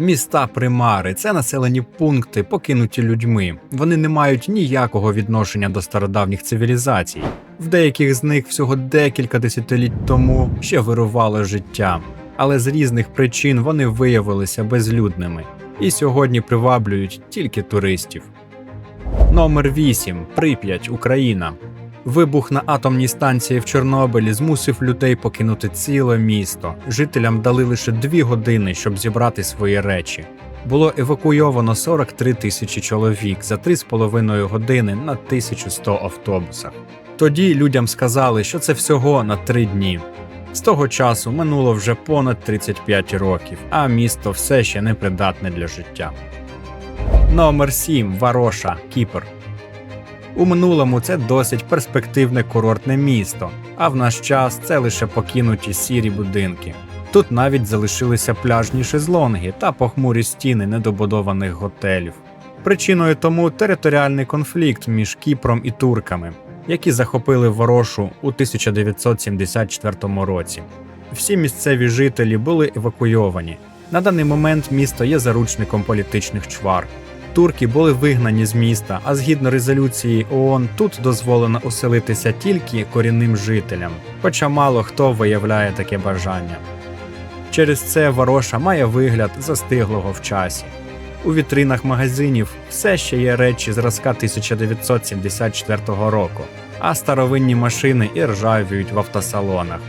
Міста примари це населені пункти, покинуті людьми. Вони не мають ніякого відношення до стародавніх цивілізацій. В деяких з них всього декілька десятиліть тому ще вирувало життя, але з різних причин вони виявилися безлюдними і сьогодні приваблюють тільки туристів. Номер 8. Прип'ять, Україна. Вибух на атомній станції в Чорнобилі змусив людей покинути ціле місто. Жителям дали лише дві години, щоб зібрати свої речі. Було евакуйовано 43 тисячі чоловік за 3,5 години на 1100 автобусах. Тоді людям сказали, що це всього на три дні. З того часу минуло вже понад 35 років, а місто все ще непридатне для життя. Номер 7. Вароша, Кіпр. У минулому це досить перспективне курортне місто, а в наш час це лише покинуті сірі будинки. Тут навіть залишилися пляжні шезлонги та похмурі стіни недобудованих готелів. Причиною тому територіальний конфлікт між Кіпром і турками, які захопили Ворошу у 1974 році. Всі місцеві жителі були евакуйовані. На даний момент місто є заручником політичних чвар. Турки були вигнані з міста, а згідно резолюції ООН, тут дозволено оселитися тільки корінним жителям, хоча мало хто виявляє таке бажання. Через це Вороша має вигляд застиглого в часі. У вітринах магазинів все ще є речі зразка 1974 року, а старовинні машини і ржавіють в автосалонах.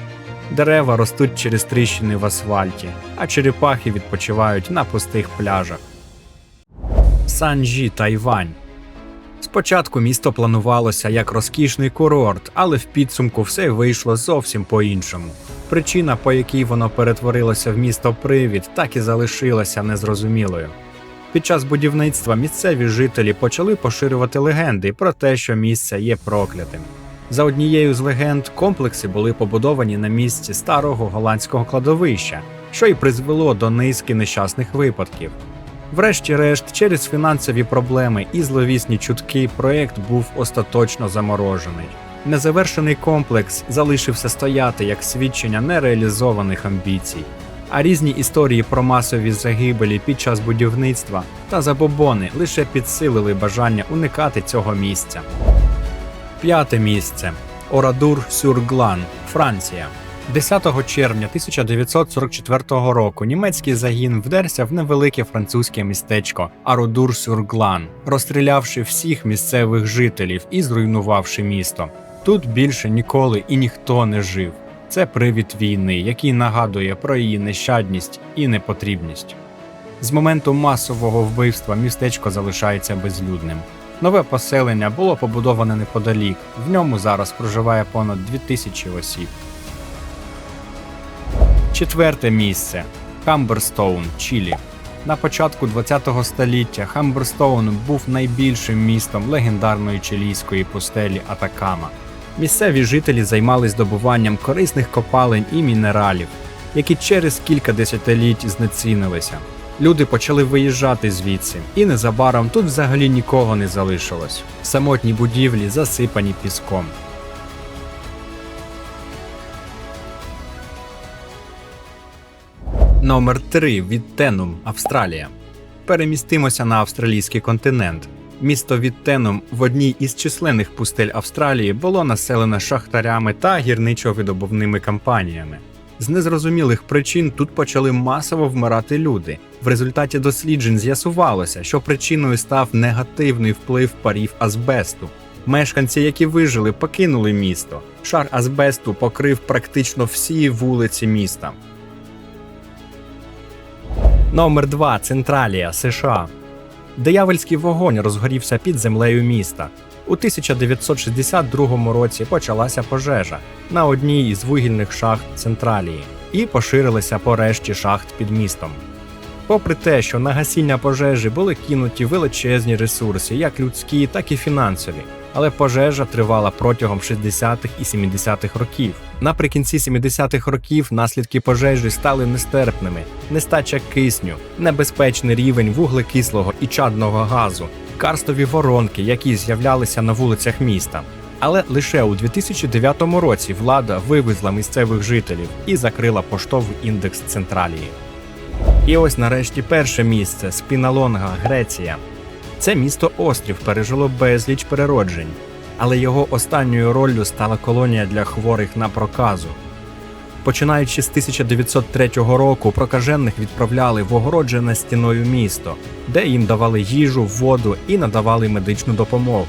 Дерева ростуть через тріщини в асфальті, а черепахи відпочивають на пустих пляжах. Санджі, Тайвань. Спочатку місто планувалося як розкішний курорт, але в підсумку все вийшло зовсім по-іншому. Причина, по якій воно перетворилося в місто Привід, так і залишилася незрозумілою. Під час будівництва місцеві жителі почали поширювати легенди про те, що місце є проклятим. За однією з легенд, комплекси були побудовані на місці старого голландського кладовища, що й призвело до низки нещасних випадків. Врешті-решт, через фінансові проблеми і зловісні чутки, проект був остаточно заморожений. Незавершений комплекс залишився стояти як свідчення нереалізованих амбіцій. А різні історії про масові загибелі під час будівництва та забобони лише підсилили бажання уникати цього місця. П'яте місце Орадур Сюрглан, Франція. 10 червня 1944 року німецький загін вдерся в невелике французьке містечко Ародур-Сюрглан, розстрілявши всіх місцевих жителів і зруйнувавши місто. Тут більше ніколи і ніхто не жив. Це привід війни, який нагадує про її нещадність і непотрібність. З моменту масового вбивства містечко залишається безлюдним. Нове поселення було побудоване неподалік. В ньому зараз проживає понад 2000 осіб. Четверте місце Хамберстоун, Чилі. На початку ХХ століття Хамберстоун був найбільшим містом легендарної чилійської пустелі Атакама. Місцеві жителі займались добуванням корисних копалень і мінералів, які через кілька десятиліть знецінилися. Люди почали виїжджати звідси, і незабаром тут взагалі нікого не залишилось. Самотні будівлі засипані піском. Номер 3 Відтенум, Австралія. Перемістимося на австралійський континент. Місто Відтенум в одній із численних пустель Австралії було населене шахтарями та гірничо-видобувними компаніями. З незрозумілих причин тут почали масово вмирати люди. В результаті досліджень з'ясувалося, що причиною став негативний вплив парів азбесту. Мешканці, які вижили, покинули місто. Шар азбесту покрив практично всі вулиці міста. Номер 2 Централія, США. Диявольський вогонь розгорівся під землею міста. У 1962 році почалася пожежа на одній із вугільних шахт Централії і поширилася по решті шахт під містом. Попри те, що на гасіння пожежі були кинуті величезні ресурси, як людські, так і фінансові, але пожежа тривала протягом 60-х і 70-х років. Наприкінці 70-х років наслідки пожежі стали нестерпними: нестача кисню, небезпечний рівень вуглекислого і чадного газу, карстові воронки, які з'являлися на вулицях міста. Але лише у 2009 році влада вивезла місцевих жителів і закрила поштовий індекс Централії. І ось нарешті перше місце Спіналонга, Греція. Це місто острів пережило безліч перероджень, але його останньою роллю стала колонія для хворих на проказу. Починаючи з 1903 року, прокажених відправляли в огороджене стіною місто, де їм давали їжу, воду і надавали медичну допомогу.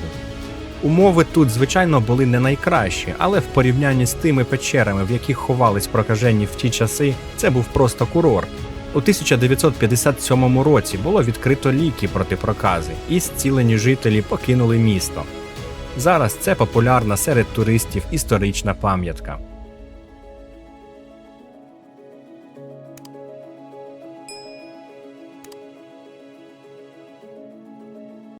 Умови тут, звичайно, були не найкращі, але в порівнянні з тими печерами, в яких ховались прокажені в ті часи, це був просто курорт. У 1957 році було відкрито ліки проти прокази, і зцілені жителі покинули місто. Зараз це популярна серед туристів історична пам'ятка.